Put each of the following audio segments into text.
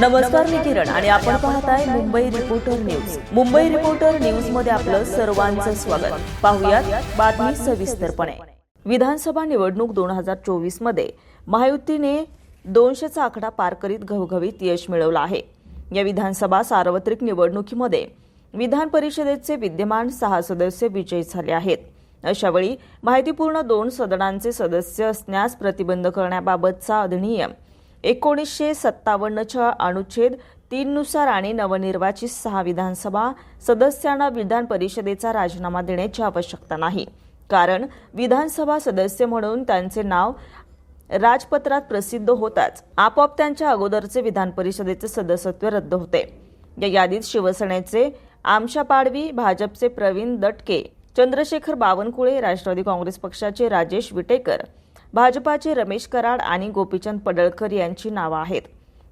नमस्कार मी किरण आणि आपण पाहताय Mumbai reporter news Mumbai reporter न्यूजमध्ये आपलं सर्वांचं स्वागत. पाहुयात बातमी सविस्तरपणे. विधानसभा निवडणूक दोन हजार चोवीसमध्ये महायुतीने दोनशेचा आकडा पार करीत घवघवीत यश मिळवलं आहे. या विधानसभा सार्वत्रिक निवडणुकीमध्ये विधान परिषदेचे विद्यमान सहा सदस्य विजयी झाले आहेत. अशावेळी माहितीपूर्ण दोन सदनांचे सदस्य असण्यास प्रतिबंध करण्याबाबतचा अधिनियम एकोणीसशे सत्तावन्नच्या अनुच्छेद तीननुसार आणि नवनिर्वाचित सहा विधानसभा सदस्यांना विधान परिषदेचा राजीनामा देण्याची आवश्यकता नाही. कारण विधानसभा सदस्य म्हणून त्यांचे नाव राजपत्रात प्रसिद्ध होताच. आपोआप त्यांच्या अगोदरचे विधान परिषदेचे सदस्यत्व रद्द होते. या यादीत शिवसेनेचे आमशा पाडवी भाजपचे प्रवीण दटके चंद्रशेखर बावनकुळे राष्ट्रवादी काँग्रेस पक्षाचे राजेश विटेकर भाजपाचे रमेश कराड आणि गोपीचंद पडळकर यांची नावं आहेत.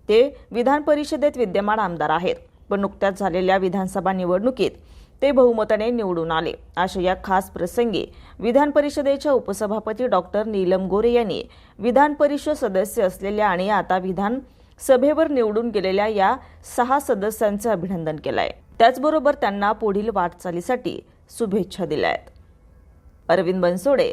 ते विधान परिषदेत विद्यमान आमदार आहेत पण नुकत्याच झालेल्या विधानसभा निवडणुकीत ते बहुमताने निवडून आले. अशा या खास प्रसंगी विधान परिषदेच्या उपसभापती डॉक्टर नीलम गोरे यांनी विधान परिषद सदस्य असलेल्या आणि आता विधान सभेवर निवडून गेलेल्या या सहा सदस्यांचं अभिनंदन केलं आहे त्याचबरोबर त्यांना पुढील वाटचालीसाठी शुभेच्छा दिल्या आहेत अरविंद बनसोडे